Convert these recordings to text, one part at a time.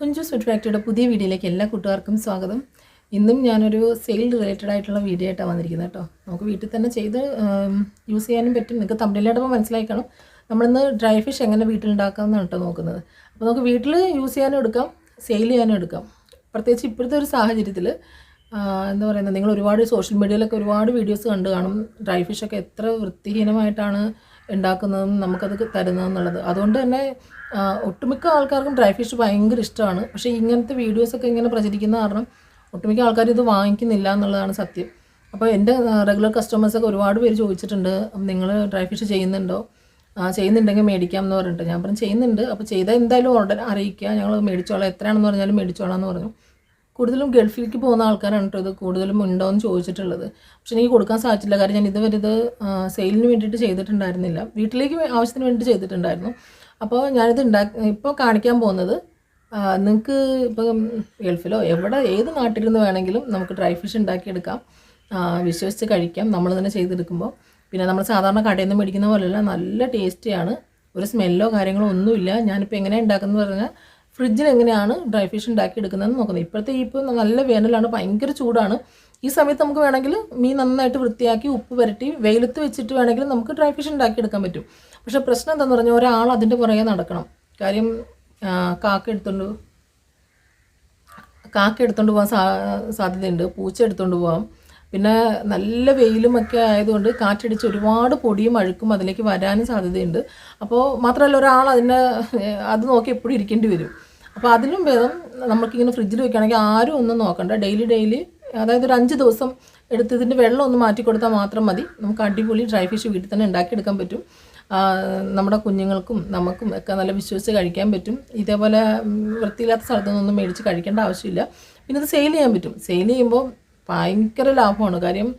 Kunju food ഫാക്ടറിയുടെ പുതിയ വീഡിയോയിലേക്ക് എല്ലാ കൂട്ടുകാർക്കും സ്വാഗതം. ഇന്നും ഞാനൊരു സെയിൽ റിലേറ്റഡ് ആയിട്ടുള്ള വീഡിയോ ആയിട്ടാണ് വന്നിരിക്കുന്നത് കേട്ടോ. നമുക്ക് വീട്ടിൽ തന്നെ ചെയ്ത് യൂസ് ചെയ്യാനും പറ്റും. നിങ്ങൾക്ക് തമിഴിലായിട്ടപ്പോൾ മനസ്സിലായി കാണും നമ്മളിന്ന് ഡ്രൈ ഫിഷ് എങ്ങനെ വീട്ടിലുണ്ടാക്കാമെന്നാണ് കേട്ടോ നോക്കുന്നത്. അപ്പോൾ നമുക്ക് വീട്ടിൽ യൂസ് ചെയ്യാനും എടുക്കാം സെയിൽ ചെയ്യാനും എടുക്കാം. പ്രത്യേകിച്ച് ഇപ്പോഴത്തെ ഒരു സാഹചര്യത്തിൽ എന്താ പറയുന്നത് നിങ്ങൾ ഒരുപാട് സോഷ്യൽ മീഡിയയിലൊക്കെ ഒരുപാട് വീഡിയോസ് കണ്ടു കാണും. ഡ്രൈ ഫിഷൊക്കെ എത്ര വൃത്തിഹീനമായിട്ടാണ് ഉണ്ടാക്കുന്നതും നമുക്കത് തരുന്നതെന്നുള്ളത് അതുകൊണ്ട് തന്നെ ഒട്ടുമിക്ക ആൾക്കാർക്കും ഡ്രൈ ഫിഷ് ഭയങ്കര ഇഷ്ടമാണ്. പക്ഷേ ഇങ്ങനത്തെ വീഡിയോസൊക്കെ ഇങ്ങനെ പ്രചരിക്കുന്ന കാരണം ഒട്ടുമിക്ക ആൾക്കാർ ഇത് വാങ്ങിക്കുന്നില്ല എന്നുള്ളതാണ് സത്യം. അപ്പോൾ എന്റെ റെഗുലർ കസ്റ്റമേഴ്സൊക്കെ ഒരുപാട് പേര് ചോദിച്ചിട്ടുണ്ട് നിങ്ങൾ ഡ്രൈ ഫിഷ് ചെയ്യുന്നുണ്ടോ? ചെയ്യുന്നുണ്ടെങ്കിൽ മേടിക്കാം എന്ന് പറഞ്ഞിട്ട്. ഞാൻ പറഞ്ഞു ചെയ്യുന്നുണ്ട്. അപ്പോൾ ചെയ്താൽ എന്തായാലും ഓർഡർ അറിയിക്കുക. ഞങ്ങൾ മേടിച്ചോളാം. എത്രയാണെന്ന് പറഞ്ഞാലും മേടിച്ചോളാം എന്ന് പറഞ്ഞു. കൂടുതലും ഗൾഫിലേക്ക് പോകുന്ന ആൾക്കാരാണ് കേട്ടോ ഇത് കൂടുതലും ഉണ്ടോ എന്ന് ചോദിച്ചിട്ടുള്ളത്. പക്ഷെ എനിക്ക് കൊടുക്കാൻ സാധിച്ചില്ല. കാരണം ഞാൻ ഇതുവരെ ഇത് സെയിലിന് വേണ്ടിയിട്ട് ചെയ്തിട്ടുണ്ടായിരുന്നില്ല. വീട്ടിലേക്ക് ആവശ്യത്തിന് വേണ്ടിയിട്ട് ചെയ്തിട്ടുണ്ടായിരുന്നു. അപ്പോൾ ഞാനിത് ഉണ്ടാക്കി ഇപ്പോൾ കാണിക്കാൻ പോകുന്നത് നിങ്ങൾക്ക് ഇപ്പം ഗൾഫിലോ എവിടെ ഏത് നാട്ടിലിരുന്ന് വേണമെങ്കിലും നമുക്ക് ഡ്രൈ ഫിഷ് ഉണ്ടാക്കിയെടുക്കാം. വിശ്വസിച്ച് കഴിക്കാം. നമ്മൾ തന്നെ ചെയ്തെടുക്കുമ്പോൾ പിന്നെ നമ്മൾ സാധാരണ കടയിൽ നിന്ന് മേടിക്കുന്ന പോലെയല്ല നല്ല ടേസ്റ്റിയാണ്. ഒരു സ്മെല്ലോ കാര്യങ്ങളോ ഒന്നുമില്ല. ഞാനിപ്പോൾ എങ്ങനെയാണ് ഉണ്ടാക്കുന്നത് പറഞ്ഞാൽ ഫ്രിഡ്ജിൽ എങ്ങനെയാണ് ഡ്രൈ ഫിഷ് ഉണ്ടാക്കിയെടുക്കുന്നതെന്ന് നോക്കുന്നത്. ഇപ്പോഴത്തെ ഇപ്പോൾ നല്ല വേനലാണ് ഭയങ്കര ചൂടാണ്. ഈ സമയത്ത് നമുക്ക് വേണമെങ്കിൽ മീൻ നന്നായിട്ട് വൃത്തിയാക്കി ഉപ്പ് പുരട്ടി വെയിലത്ത് വെച്ചിട്ട് വേണമെങ്കിൽ നമുക്ക് ഡ്രൈ ഫിഷ് ഉണ്ടാക്കിയെടുക്കാൻ പറ്റും. പക്ഷേ പ്രശ്നം എന്താണെന്ന് പറഞ്ഞാൽ ഒരാൾ അതിന്റെ പുറകെ നടക്കണം. കാര്യം കാക്ക എടുത്തുകൊണ്ട് കാക്ക എടുത്തുകൊണ്ട് പോകാൻ സാ സാധ്യതയുണ്ട്. പൂച്ച എടുത്തുകൊണ്ട് പോകാം പിന്നെ നല്ല വെയിലും ഒക്കെ ആയതുകൊണ്ട് കാറ്റടിച്ച് ഒരുപാട് പൊടിയും അഴുക്കും അതിലേക്ക് വരാനും സാധ്യതയുണ്ട്. അപ്പോൾ മാത്രമല്ല ഒരാൾ അതിനെ അത് നോക്കി എപ്പോഴും ഇരിക്കേണ്ടി വരും. അപ്പോൾ അതിലും ഭേദം നമുക്കിങ്ങനെ ഫ്രിഡ്ജിൽ വെക്കുകയാണെങ്കിൽ ആരും ഒന്നും നോക്കണ്ട. ഡെയിലി ഡെയിലി അതായത് ഒരു അഞ്ച് ദിവസം എടുത്ത് ഇതിന്റെ വെള്ളം ഒന്ന് മാറ്റി കൊടുത്താൽ മാത്രം മതി. നമുക്ക് അടിപൊളി ഡ്രൈ ഫിഷ് വീട്ടിൽ തന്നെ ഉണ്ടാക്കിയെടുക്കാൻ പറ്റും. നമ്മുടെ കുഞ്ഞുങ്ങൾക്കും നമുക്കും ഒക്കെ നല്ല വിശ്വസിച്ച് കഴിക്കാൻ പറ്റും. ഇതേപോലെ വൃത്തിയില്ലാത്ത സ്ഥലത്തു നിന്നൊന്നും മേടിച്ച് കഴിക്കേണ്ട ആവശ്യമില്ല. പിന്നെ ഇത് സെയിൽ ചെയ്യാൻ പറ്റും. സെയിൽ ചെയ്യുമ്പോൾ ഭയങ്കര ലാഭമാണ്. കാര്യം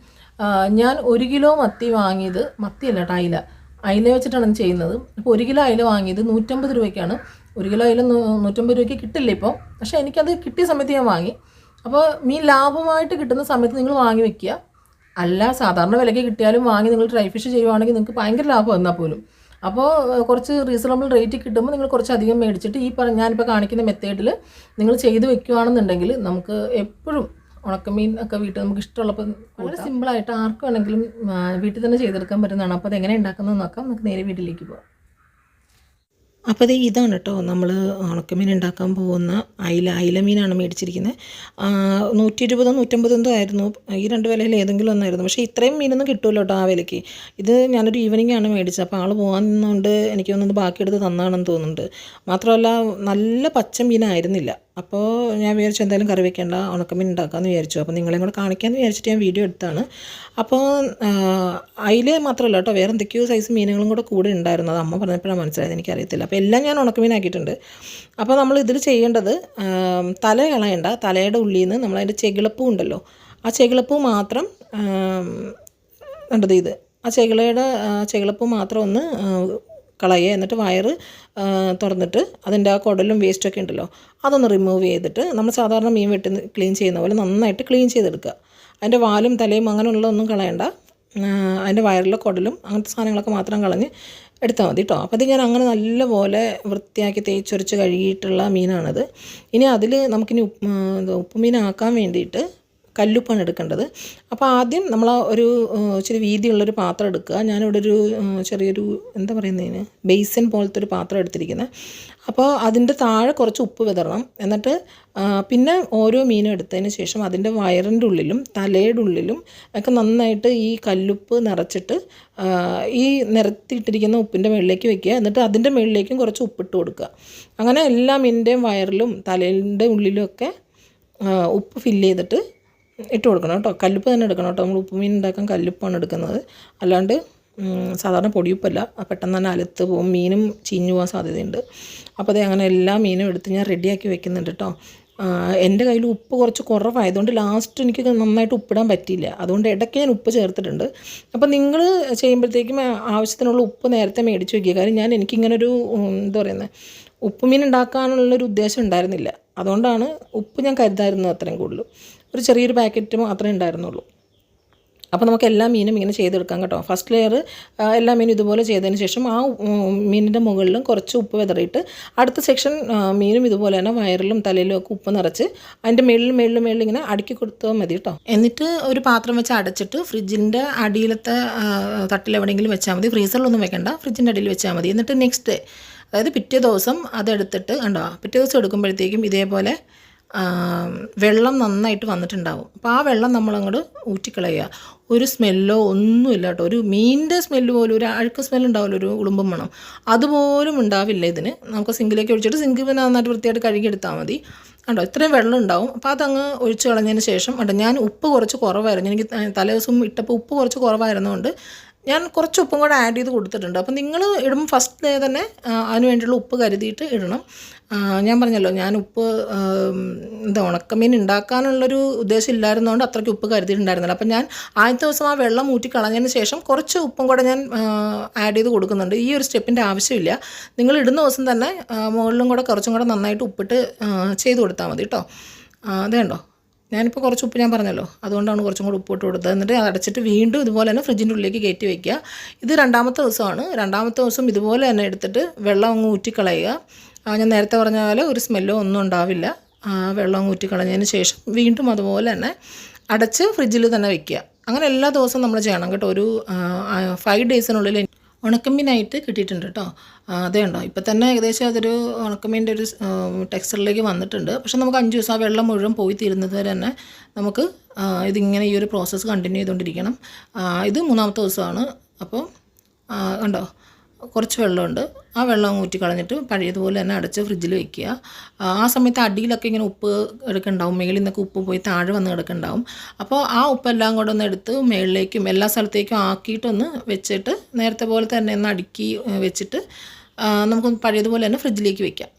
ഞാൻ ഒരു കിലോ മത്തി വാങ്ങിയത് മത്തിയല്ല അയില. അയില വെച്ചിട്ടാണ് ചെയ്യുന്നത്. അപ്പോൾ ഒരു കിലോ അയില വാങ്ങിയത് നൂറ്റമ്പത് രൂപയ്ക്കാണ്. ഒരു കിലോ അയില നൂറ്റമ്പത് രൂപയ്ക്ക് കിട്ടില്ല ഇപ്പോൾ പക്ഷേ എനിക്കത് കിട്ടിയ സമയത്ത് ഞാൻ വാങ്ങി. അപ്പോൾ മീൻ ലാഭമായിട്ട് കിട്ടുന്ന സമയത്ത് നിങ്ങൾ വാങ്ങി വെക്കുക. അല്ല സാധാരണ വിലയ്ക്ക് കിട്ടിയാലും വാങ്ങി നിങ്ങൾ ഡ്രൈ ഫിഷ് ചെയ്യുവാണെങ്കിൽ നിങ്ങൾക്ക് ഭയങ്കര ലാഭം എന്നാൽ പോലും. അപ്പോൾ കുറച്ച് റീസണബിൾ റേറ്റ് കിട്ടുമ്പോൾ നിങ്ങൾ കുറച്ചധികം മേടിച്ചിട്ട് ഈ പറഞ്ഞ ഞാനിപ്പോൾ കാണിക്കുന്ന മെത്തേഡിൽ നിങ്ങൾ ചെയ്ത് വെക്കുകയാണെന്നുണ്ടെങ്കിൽ നമുക്ക് എപ്പോഴും ഉണക്കമീൻ ഒക്കെ വീട്ടിൽ നമുക്ക് ഇഷ്ടമുള്ളപ്പോൾ വളരെ സിമ്പിളായിട്ട് ആർക്കും വേണമെങ്കിലും ആ, വീട്ടിൽ തന്നെ ചെയ്തെടുക്കാൻ പറ്റുന്നതാണ്. അപ്പോൾ അത് എങ്ങനെ ഉണ്ടാക്കുന്നത് നോക്കാം. നമുക്ക് നേരെ വീട്ടിലേക്ക് പോകാം അപ്പോൾ ഇത് ഇതാണ് കേട്ടോ നമ്മൾ ഉണക്കമീൻ ഉണ്ടാക്കാൻ പോകുന്ന അയില. അയില മീനാണ് മേടിച്ചിരിക്കുന്നത് നൂറ്റി ഇരുപതോ നൂറ്റമ്പതോ എന്തോ ആയിരുന്നു. ഈ രണ്ട് വിലയിൽ ഏതെങ്കിലും ഒന്നായിരുന്നു. പക്ഷേ ഇത്രയും മീനൊന്നും കിട്ടുമല്ലോ കേട്ടോ ആ വിലയ്ക്ക്. ഇത് ഞാനൊരു ഈവനിങ് ആണ് മേടിച്ചത്. അപ്പോൾ ആൾ പോകാൻ നിന്നുകൊണ്ട് എനിക്ക് തോന്നുന്നത് ബാക്കിയെടുത്ത് തന്നാണെന്ന് തോന്നുന്നുണ്ട്. മാത്രമല്ല നല്ല പച്ച മീനായിരുന്നില്ല. അപ്പോൾ ഞാൻ വിചാരിച്ചു എന്തായാലും കറി വെക്കേണ്ട ഉണക്കമീൻ ഉണ്ടാക്കാമെന്ന് വിചാരിച്ചു. അപ്പോൾ നിങ്ങളെയും കൂടെ കാണിക്കാമെന്ന് വിചാരിച്ചിട്ട് ഞാൻ വീഡിയോ എടുത്താണ്. അപ്പോൾ അതിൽ മാത്രമല്ല കേട്ടോ വേറെ എന്തൊക്കെയോ സൈസ് മീനുകളും കൂടെ കൂടെ ഉണ്ടായിരുന്നു. അത് അമ്മ പറഞ്ഞപ്പോഴാണ് മനസ്സിലായത് എനിക്കറിയത്തില്ല. അപ്പോൾ എല്ലാം ഞാൻ ഉണക്കമീനാക്കിയിട്ടുണ്ട് അപ്പോൾ നമ്മൾ ഇതിൽ ചെയ്യേണ്ടത് തല കളയണ്ട തലയുടെ ഉള്ളിൽ നിന്ന് നമ്മളതിന്റെ ചെകിളപ്പൂ ഉണ്ടല്ലോ ആ ചെകിളപ്പൂ മാത്രം കണ്ടത് ഇത്? ആ ചെകിളയുടെ ചെകിളപ്പ് മാത്രം ഒന്ന് കളയുക എന്നിട്ട് വയറ് തുറന്നിട്ട് അതിന്റെ ആ കുടലും വേസ്റ്റൊക്കെ ഉണ്ടല്ലോ അതൊന്ന് റിമൂവ് ചെയ്തിട്ട് നമ്മൾ സാധാരണ മീൻ വെട്ടി ക്ലീൻ ചെയ്യുന്ന പോലെ നന്നായിട്ട് ക്ലീൻ ചെയ്തെടുക്കുക. അതിന്റെ വാലും തലയും അങ്ങനെയുള്ളതൊന്നും കളയണ്ട. അതിന്റെ വയറിലെ കുടലും അങ്ങനത്തെ സാധനങ്ങളൊക്കെ മാത്രം കളഞ്ഞ് എടുത്താൽ മതി കേട്ടോ അപ്പോൾ അത് ഞാൻ അങ്ങനെ നല്ലപോലെ വൃത്തിയാക്കി തേച്ചൊരച്ച് കഴുകിയിട്ടുള്ള മീനാണത്. ഇനി അതിൽ നമുക്കിനി ഉപ്പ് ഇത് ഉപ്പുമീനാക്കാൻ വേണ്ടിയിട്ട് കല്ലുപ്പാണ് എടുക്കേണ്ടത്. അപ്പോൾ ആദ്യം നമ്മൾ ആ ഒരു ഇച്ചിരി വീതിയുള്ളൊരു പാത്രം എടുക്കുക. ഞാനിവിടെ ഒരു ചെറിയൊരു എന്താ പറയുന്നതിന് ബേസൻ പോലത്തെ ഒരു പാത്രം എടുത്തിരിക്കുന്നത് അപ്പോൾ അതിന്റെ താഴെ കുറച്ച് ഉപ്പ് വിതറണം. എന്നിട്ട് പിന്നെ ഓരോ മീനും എടുത്തതിന് ശേഷം അതിന്റെ വയറിന്റെ ഉള്ളിലും തലയുടെ ഉള്ളിലും ഒക്കെ നന്നായിട്ട് ഈ കല്ലുപ്പ് നിറച്ചിട്ട് ഈ നിരത്തിയിട്ടിരിക്കുന്ന ഉപ്പിന്റെ മുകളിലേക്ക് വെക്കുക. എന്നിട്ട് അതിന്റെ മുകളിലേക്കും കുറച്ച് ഉപ്പിട്ട് കൊടുക്കുക. അങ്ങനെ എല്ലാ മീനിന്റെയും വയറിലും തലേന്റെ ഉള്ളിലും ഒക്കെ ഉപ്പ് ഫില്ല് ചെയ്തിട്ട് ഇട്ട് കൊടുക്കണം കേട്ടോ. കല്ലുപ്പ് തന്നെ എടുക്കണം കേട്ടോ. നമ്മൾ ഉപ്പുമീൻ ഉണ്ടാക്കാൻ കല്ലുപ്പാണ് എടുക്കുന്നത്. അല്ലാണ്ട് സാധാരണ പൊടിയുപ്പല്ല. പെട്ടെന്ന് തന്നെ അലത്ത് പോകും. മീനും ചീഞ്ഞു പോകാൻ സാധ്യതയുണ്ട്. അപ്പോൾ അതേ അങ്ങനെ എല്ലാ മീനും എടുത്ത് ഞാൻ റെഡിയാക്കി വെക്കുന്നുണ്ട് കേട്ടോ. എന്റെ കയ്യിൽ ഉപ്പ് കുറച്ച് കുറവായതുകൊണ്ട് ലാസ്റ്റ് എനിക്ക് നന്നായിട്ട് ഉപ്പിടാൻ പറ്റിയില്ല. അതുകൊണ്ട് ഇടയ്ക്ക് ഞാൻ ഉപ്പ് ചേർത്തിട്ടുണ്ട്. അപ്പോൾ നിങ്ങൾ ചെയ്യുമ്പോഴത്തേക്കും ആവശ്യത്തിനുള്ള ഉപ്പ് നേരത്തെ മേടിച്ച് വയ്ക്കുക കാര്യം ഞാൻ എനിക്കിങ്ങനൊരു എന്താ പറയുന്നത് ഉപ്പുമീൻ ഉണ്ടാക്കാനുള്ളൊരു ഉദ്ദേശം ഉണ്ടായിരുന്നില്ല. അതുകൊണ്ടാണ് ഉപ്പ് ഞാൻ കരുതായിരുന്നത് അത്രയും കൂടുതൽ. ഒരു ചെറിയൊരു പാക്കറ്റ് മാത്രമേ ഉണ്ടായിരുന്നുള്ളൂ. അപ്പോൾ നമുക്ക് എല്ലാ മീനും ഇങ്ങനെ ചെയ്തെടുക്കാം കേട്ടോ. ഫസ്റ്റ് ലെയർ എല്ലാ മീനും ഇതുപോലെ ചെയ്തതിന് ശേഷം ആ മീനിന്റെ മുകളിലും കുറച്ച് ഉപ്പ് വിതറിയിട്ട് അടുത്ത സെക്ഷൻ മീനും ഇതുപോലെ തന്നെ വയറിലും തലയിലും ഒക്കെ ഉപ്പ് നിറച്ച് അതിന്റെ മേളിലും മേളിലും മേളിൽ ഇങ്ങനെ അടുക്കി കൊടുത്താൽ മതി കേട്ടോ. എന്നിട്ട് ഒരു പാത്രം വെച്ച് അടച്ചിട്ട് ഫ്രിഡ്ജിന്റെ അടിയിലത്തെ തട്ടിൽ എവിടെയെങ്കിലും വെച്ചാൽ മതി. ഫ്രീസറിലൊന്നും വെക്കണ്ട. ഫ്രിഡ്ജിന്റെ അടിയിൽ വെച്ചാൽ മതി. എന്നിട്ട് നെക്സ്റ്റ് ഡേ അതായത് പിറ്റേ ദിവസം അതെടുത്തിട്ട് കണ്ടോ? പിറ്റേ ദിവസം എടുക്കുമ്പോഴത്തേക്കും ഇതേപോലെ വെള്ളം നന്നായിട്ട് വന്നിട്ടുണ്ടാവും. അപ്പോൾ ആ വെള്ളം നമ്മളങ്ങോട്ട് ഊറ്റിക്കളയുക. ഒരു സ്മെല്ലോ ഒന്നുമില്ല കേട്ടോ. ഒരു മീനിന്റെ സ്മെല്ല് പോലും ഒരു അഴുക്ക് സ്മെല്ല് ഉണ്ടാവില്ല ഒരു ഉളുമ്പം മണം. അതുപോലും ഉണ്ടാവില്ല ഇതിന്. നമുക്ക് സിങ്കിലേക്ക് ഒഴിച്ചിട്ട് സിങ്കിൽ പിന്നെ നന്നായിട്ട് വൃത്തിയായിട്ട് കഴുകിയെടുത്താൽ മതി. കണ്ടോ? ഇത്രയും വെള്ളം ഉണ്ടാവും. അപ്പോൾ അതങ്ങ് ഒഴിച്ച് കളഞ്ഞതിന് ശേഷം കണ്ടോ? ഞാൻ ഉപ്പ് കുറച്ച് കുറവായിരുന്നു. എനിക്ക് തലേ ദിവസം ഇട്ടപ്പോൾ ഉപ്പ് കുറച്ച് കുറവായിരുന്നതുകൊണ്ട് ഞാൻ കുറച്ച് ഉപ്പും കൂടെ ആഡ് ചെയ്ത് കൊടുത്തിട്ടുണ്ട്. അപ്പം നിങ്ങൾ ഇടുമ്പോൾ ഫസ്റ്റ് ഡേ തന്നെ അതിന് വേണ്ടിയുള്ള ഉപ്പ് കരുതിയിട്ട് ഇടണം. ഞാൻ പറഞ്ഞല്ലോ ഞാൻ ഉപ്പ് എന്താ ഉണക്കമീൻ ഉണ്ടാക്കാനുള്ളൊരു ഉദ്ദേശം ഇല്ലായിരുന്നതുകൊണ്ട് അത്രയ്ക്ക് ഉപ്പ് കരുതിയിട്ടുണ്ടായിരുന്നില്ല. അപ്പം ഞാൻ ആദ്യത്തെ ദിവസം ആ വെള്ളം ഊറ്റി കളഞ്ഞതിന് ശേഷം കുറച്ച് ഉപ്പും കൂടെ ഞാൻ ആഡ് ചെയ്ത് കൊടുക്കുന്നുണ്ട്. ഈ ഒരു സ്റ്റെപ്പിന്റെ ആവശ്യമില്ല. നിങ്ങൾ ഇടുന്ന ദിവസം തന്നെ മുകളിലും കൂടെ കുറച്ചും കൂടെ നന്നായിട്ട് ഉപ്പിട്ട് ചെയ്ത് കൊടുത്താൽ മതി കേട്ടോ അതേണ്ടോ ഞാനിപ്പോൾ കുറച്ച് ഉപ്പ് ഞാൻ പറഞ്ഞല്ലോ. അതുകൊണ്ടാണ് കുറച്ചും കൂടി ഉപ്പ് ഇട്ട് കൊടുത്തത്. എന്നിട്ട് അടച്ചിട്ട് വീണ്ടും ഇതുപോലെ തന്നെ ഫ്രിഡ്ജിന്റെ ഉള്ളിലേക്ക് കയറ്റി വയ്ക്കുക ഇത് രണ്ടാമത്തെ ദിവസമാണ്. രണ്ടാമത്തെ ദിവസം ഇതുപോലെ തന്നെ എടുത്തിട്ട് വെള്ളം അങ്ങ് ഊറ്റിക്കളയുക. ഞാൻ നേരത്തെ പറഞ്ഞ പോലെ ഒരു സ്മെല്ലോ ഒന്നും ഉണ്ടാവില്ല. വെള്ളം അങ്ങ് ഊറ്റിക്കളഞ്ഞതിന് ശേഷം വീണ്ടും അതുപോലെ തന്നെ അടച്ച് ഫ്രിഡ്ജിൽ തന്നെ വയ്ക്കുക അങ്ങനെ എല്ലാ ദിവസവും നമ്മൾ ചെയ്യണം കേട്ടോ. ഒരു ഫൈവ് ഡേയ്സിനുള്ളിൽ ഉണക്കമീനായിട്ട് കിട്ടിയിട്ടുണ്ട് കേട്ടോ. അതേ ഉണ്ടോ? ഇപ്പം തന്നെ ഏകദേശം അതൊരു ഉണക്കമീന്റെ ഒരു ടെക്സ്ചറിലേക്ക് വന്നിട്ടുണ്ട്. പക്ഷെ നമുക്ക് അഞ്ച് ദിവസം ആ വെള്ളം മുഴുവൻ പോയി തീരുന്നത് വരെ തന്നെ നമുക്ക് ഇതിങ്ങനെ ഈ ഒരു പ്രോസസ്സ് കണ്ടിന്യൂ ചെയ്തുകൊണ്ടിരിക്കണം ഇത് മൂന്നാമത്തെ ദിവസമാണ്. അപ്പോൾ ഉണ്ടോ കുറച്ച് വെള്ളമുണ്ട്. ആ വെള്ളം ഊറ്റി കളഞ്ഞിട്ട് പഴയതുപോലെ തന്നെ അടച്ച് ഫ്രിഡ്ജിൽ വെക്കുക. ആ, സമയത്ത് അടിയിലൊക്കെ ഇങ്ങനെ ഉപ്പ് എടുക്കുന്നുണ്ടാവും മേളിൽ നിന്നൊക്കെ ഉപ്പ് പോയി താഴെ വന്ന് കിടക്കുന്നുണ്ടാവും അപ്പോൾ ആ ഉപ്പെല്ലാം കൂടെ ഒന്ന് എടുത്ത് മേളിലേക്കും എല്ലാ സ്ഥലത്തേക്കും ആക്കിയിട്ടൊന്ന് വെച്ചിട്ട് നേരത്തെ പോലെ തന്നെ ഒന്ന് അടുക്കി വെച്ചിട്ട് നമുക്ക് പഴയതുപോലെ തന്നെ ഫ്രിഡ്ജിലേക്ക് വെക്കാം.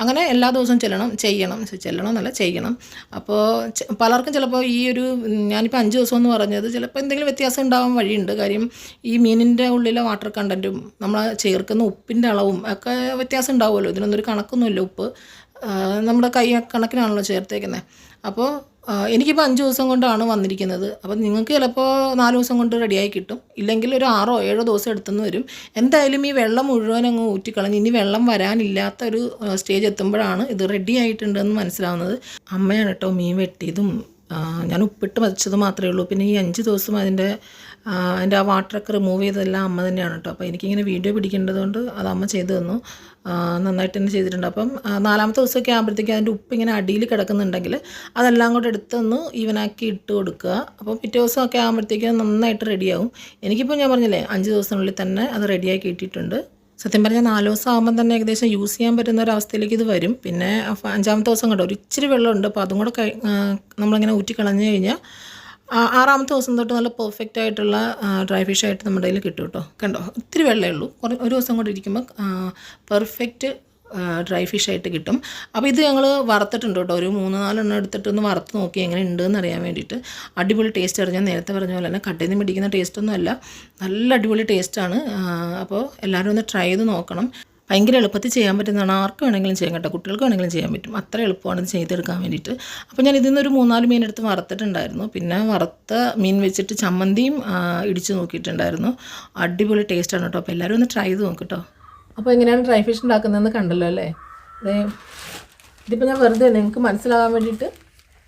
അങ്ങനെ എല്ലാ ദിവസവും ചെല്ലണം ചെയ്യണം. ചെല്ലണം എന്നല്ല ചെയ്യണം. അപ്പോൾ പലർക്കും ചിലപ്പോൾ ഈ ഒരു ഞാനിപ്പോൾ അഞ്ച് ദിവസം എന്ന് പറഞ്ഞത് ചിലപ്പോൾ എന്തെങ്കിലും വ്യത്യാസം ഉണ്ടാവാൻ വഴിയുണ്ട്. കാര്യം ഈ മീനിന്റെ ഉള്ളിലെ വാട്ടർ കണ്ടന്റും നമ്മൾ ചേർക്കുന്ന ഉപ്പിന്റെ അളവും ഒക്കെ വ്യത്യാസം ഉണ്ടാവുമല്ലോ. ഇതിനൊന്നൊരു കണക്കൊന്നുമില്ല ഉപ്പ്. നമ്മുടെ കൈ കണക്കിനാണല്ലോ ചേർത്തേക്കുന്നത് അപ്പോൾ എനിക്കിപ്പോൾ അഞ്ച് ദിവസം കൊണ്ടാണ് വന്നിരിക്കുന്നത്. അപ്പോൾ നിങ്ങൾക്ക് ചിലപ്പോൾ നാല് ദിവസം കൊണ്ട് റെഡിയായി കിട്ടും. ഇല്ലെങ്കിൽ ഒരു ആറോ ഏഴോ ദിവസം എടുത്തെന്ന് വരും. എന്തായാലും ഈ വെള്ളം മുഴുവൻ അങ്ങ് ഊറ്റിക്കളഞ്ഞ് ഇനി വെള്ളം വരാനില്ലാത്ത ഒരു സ്റ്റേജ് എത്തുമ്പോഴാണ് ഇത് റെഡി ആയിട്ടുണ്ടെന്ന് മനസ്സിലാവുന്നത്. അമ്മയാണ് കേട്ടോ മീൻ വെട്ടിയതും ഞാൻ ഉപ്പിട്ട് വച്ചത് മാത്രമേ ഉള്ളൂ. പിന്നെ ഈ അഞ്ച് ദിവസം അതിന്റെ അതിന്റെ ആ വാട്ടറൊക്കെ റിമൂവ് ചെയ്തതെല്ലാം അമ്മ തന്നെയാണ് കേട്ടോ. അപ്പോൾ എനിക്കിങ്ങനെ വീഡിയോ പിടിക്കേണ്ടതുകൊണ്ട് അത് അമ്മ ചെയ്തു തന്നു. നന്നായിട്ട് തന്നെ ചെയ്തിട്ടുണ്ട്. അപ്പം നാലാമത്തെ ദിവസമൊക്കെ ആകുമ്പോഴത്തേക്ക് അതിന്റെ ഉപ്പ് ഇങ്ങനെ അടിയിൽ കിടക്കുന്നുണ്ടെങ്കിൽ അതെല്ലാം കൂടെ എടുത്തൊന്ന് ഈവനാക്കി ഇട്ട് കൊടുക്കുക. അപ്പോൾ പിറ്റേ ദിവസമൊക്കെ ആകുമ്പോഴത്തേക്കും നന്നായിട്ട് റെഡിയാവും എനിക്കിപ്പോൾ ഞാൻ പറഞ്ഞില്ലേ അഞ്ച് ദിവസത്തിനുള്ളിൽ തന്നെ അത് റെഡിയാക്കി ഇട്ടിട്ടുണ്ട് സത്യം പറഞ്ഞാൽ നാല് ദിവസം ആകുമ്പം തന്നെ ഏകദേശം യൂസ് ചെയ്യാൻ പറ്റുന്ന ഒരു അവസ്ഥയിലേക്ക് ഇത് വരും. പിന്നെ അഞ്ചാമത്തെ ദിവസം കണ്ടോ ഒരു ഇച്ചിരി വെള്ളമുണ്ട്. അപ്പോൾ അതും കൂടെ നമ്മളിങ്ങനെ ഊറ്റി കളഞ്ഞു കഴിഞ്ഞാൽ ആറാമത്തെ ദിവസം തൊട്ട് നല്ല പെർഫെക്റ്റ് ആയിട്ടുള്ള ഡ്രൈ ഫിഷ് ആയിട്ട് നമ്മുടെ കയ്യിൽ കിട്ടും കേട്ടോ. കണ്ടോ? ഒത്തിരി വെള്ളമേ ഉള്ളൂ. കുറേ ഒരു ദിവസം കൂടെ ഇരിക്കുമ്പോൾ പെർഫെക്റ്റ് ഡ്രൈ ഫിഷ് ആയിട്ട് കിട്ടും. അപ്പോൾ ഇത് ഞങ്ങൾ വറുത്തിട്ടുണ്ട് കേട്ടോ. ഒരു മൂന്ന് നാലെണ്ണം എടുത്തിട്ട് ഒന്ന് വറുത്ത് നോക്കി എങ്ങനെ ഉണ്ടെന്ന് അറിയാൻ വേണ്ടിയിട്ട്. അടിപൊളി ടേസ്റ്റ് ആണ് നേരത്തെ പറഞ്ഞ പോലെ തന്നെ കട്ടയിൽ നിന്ന് പിടിക്കുന്ന ടേസ്റ്റൊന്നും അല്ല. നല്ല അടിപൊളി ടേസ്റ്റാണ് അപ്പോൾ എല്ലാവരും ഒന്ന് ട്രൈ ചെയ്ത് നോക്കണം. ഭയങ്കര എളുപ്പത്തിൽ ചെയ്യാൻ പറ്റുന്നതാണ്. ആർക്ക് വേണമെങ്കിലും ചെയ്യാം കേട്ടോ. കുട്ടികൾക്ക് വേണമെങ്കിലും ചെയ്യാൻ പറ്റും. അത്ര എളുപ്പമാണ് ചെയ്തെടുക്കാൻ വേണ്ടിയിട്ട്. അപ്പോൾ ഞാൻ ഇതിൽ നിന്നൊരു മൂന്നാൽ മീൻ എടുത്ത് വറുത്തിട്ടുണ്ടായിരുന്നു. പിന്നെ വറുത്ത മീൻ വെച്ചിട്ട് ചമ്മന്തിയും ഇടിച്ച് നോക്കിയിട്ടുണ്ടായിരുന്നു. അടിപൊളി ടേസ്റ്റാണ് കേട്ടോ. അപ്പോൾ എല്ലാവരും ഒന്ന് ട്രൈ ചെയ്ത് നോക്കട്ടോ അപ്പോൾ എങ്ങനെയാണ് ഡ്രൈ ഫിഷ് ഉണ്ടാക്കുന്നതെന്ന് കണ്ടല്ലോ അല്ലേ? അതേ ഇതിപ്പോൾ ഞാൻ വെറുതെ നിങ്ങൾക്ക് മനസ്സിലാകാൻ വേണ്ടിയിട്ട്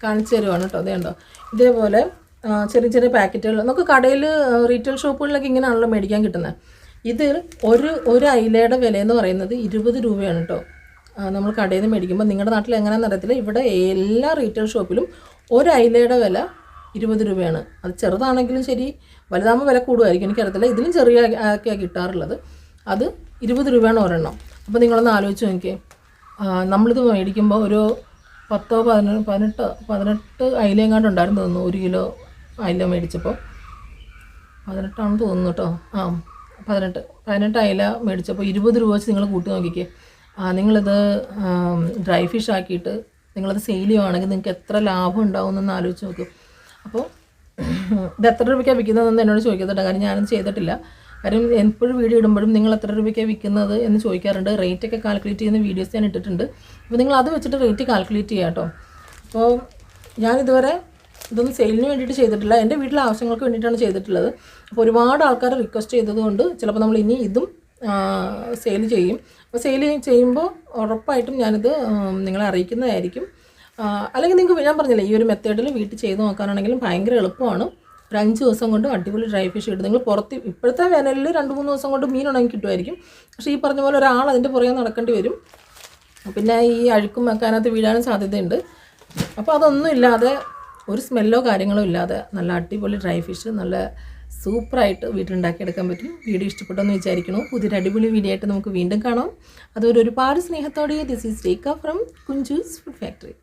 കാണിച്ചു തരുവാണ് കേട്ടോ അതേ ഉണ്ടോ ഇതേപോലെ ചെറിയ ചെറിയ പാക്കറ്റുകൾ നമുക്ക് കടയിൽ റീറ്റെയിൽ ഷോപ്പുകളിലൊക്കെ ഇങ്ങനെയാണല്ലോ മേടിക്കാൻ കിട്ടുന്നത് ഇത് ഒരു ഒരു അയിലയുടെ വില എന്ന് പറയുന്നത് ഇരുപത് രൂപയാണ് കേട്ടോ നമ്മൾ കടയിൽ നിന്ന് മേടിക്കുമ്പോൾ നിങ്ങളുടെ നാട്ടിൽ എങ്ങനെയാണെന്ന് അറിയത്തില്ല. ഇവിടെ എല്ലാ റീറ്റെയിൽ ഷോപ്പിലും ഒരു അയിലയുടെ വില ഇരുപത് രൂപയാണ്. അത് ചെറുതാണെങ്കിലും ശരി വലുതാകുമ്പോൾ വില കൂടുമായിരിക്കും എനിക്കറിയത്തില്ല. ഇതിലും ചെറിയ ഒക്കെയാണ് കിട്ടാറുള്ളത്. അത് ഇരുപത് രൂപയാണ് ഒരെണ്ണം. അപ്പോൾ നിങ്ങളൊന്ന് ആലോചിച്ച് നോക്കിയേ. നമ്മളിത് മേടിക്കുമ്പോൾ ഒരു പത്തോ പതിനെട്ട് പതിനെട്ട് പതിനെട്ട് അയിലെങ്ങാണ്ട് ഉണ്ടായിരുന്നു തോന്നുന്നു. ഒരു കിലോ അയില മേടിച്ചപ്പോൾ പതിനെട്ടാണെന്ന് തോന്നുന്നു കേട്ടോ. ആ പതിനെട്ട് പതിനെട്ട് അയില മേടിച്ചപ്പോൾ ഇരുപത് രൂപ വെച്ച് നിങ്ങൾ കൂട്ടി നോക്കിക്കേ. നിങ്ങളിത് ഡ്രൈ ഫിഷ് ആക്കിയിട്ട് നിങ്ങളത് സെയിൽ ചെയ്യുവാണെങ്കിൽ നിങ്ങൾക്ക് എത്ര ലാഭം ഉണ്ടാവും എന്നൊന്ന് ആലോചിച്ച് നോക്കും. അപ്പോൾ ഇത് എത്ര രൂപയ്ക്കാണ് വിൽക്കുന്നതെന്ന് എന്നോട് ചോദിക്കുന്നുണ്ട് കാരണം ഞാനൊന്നും ചെയ്തിട്ടില്ല. കാര്യം എപ്പോഴും വീഡിയോ ഇടുമ്പോഴും നിങ്ങൾ എത്ര രൂപയ്ക്കാണ് വിൽക്കുന്നത് എന്ന് ചോദിക്കാറുണ്ട്. റേറ്റ് ഒക്കെ കാൽക്കുലേറ്റ് ചെയ്യുന്ന വീഡിയോസ് ഞാൻ ഇട്ടിട്ടുണ്ട്. അപ്പോൾ നിങ്ങൾ അത് വെച്ചിട്ട് റേറ്റ് കാൽക്കുലേറ്റ് ചെയ്യാം കേട്ടോ അപ്പോൾ ഞാനിതുവരെ ഇതൊന്നും സെയിലിന് വേണ്ടിയിട്ട് ചെയ്തിട്ടില്ല. എന്റെ വീട്ടിലെ ആവശ്യങ്ങൾക്ക് വേണ്ടിയിട്ടാണ് ചെയ്തിട്ടുള്ളത്. അപ്പോൾ ഒരുപാട് ആൾക്കാർ റിക്വസ്റ്റ് ചെയ്തതുകൊണ്ട് ചിലപ്പോൾ നമ്മൾ ഇനി ഇതും സെയിൽ ചെയ്യും. അപ്പോൾ സെയിൽ ചെയ്യുമ്പോൾ ഉറപ്പായിട്ടും ഞാനിത് നിങ്ങളെ അറിയിക്കുന്നതായിരിക്കും. അല്ലെങ്കിൽ നിങ്ങൾക്ക് ഞാൻ പറഞ്ഞില്ലേ ഈ ഒരു മെത്തേഡിൽ വീട്ടിൽ ചെയ്ത് നോക്കാനാണെങ്കിലും ഭയങ്കര എളുപ്പമാണ്. ഒരു അഞ്ച് ദിവസം കൊണ്ട് അടിപൊളി ഡ്രൈ ഫിഷ് കിട്ടും. നിങ്ങൾ പുറത്ത് ഇപ്പോഴത്തെ വേനലിൽ രണ്ട് മൂന്ന് ദിവസം കൊണ്ട് മീൻ ഉണങ്ങി കിട്ടുമായിരിക്കും. പക്ഷേ ഈ പറഞ്ഞ പോലെ ഒരാൾ അതിന്റെ പുറകെ നടക്കേണ്ടി വരും. പിന്നെ ഈ അഴുക്കും ഒക്കെ അതിനകത്ത് വീഴാനും സാധ്യതയുണ്ട്. അപ്പോൾ അതൊന്നും ഇല്ലാതെ ഒരു സ്മെല്ലോ കാര്യങ്ങളോ ഇല്ലാതെ നല്ല അടിപൊളി ഡ്രൈ ഫിഷ് നല്ല സൂപ്പറായിട്ട് വീട്ടിലുണ്ടാക്കിയെടുക്കാൻ പറ്റും. വീഡിയോ ഇഷ്ടപ്പെട്ടെന്ന് വിചാരിക്കണം പുതിയൊരു അടിപൊളി വീഡിയോ ആയിട്ട് നമുക്ക് വീണ്ടും കാണാം. അതൊരു ഒരുപാട് സ്നേഹത്തോടെ this is take from Kunjoos food factory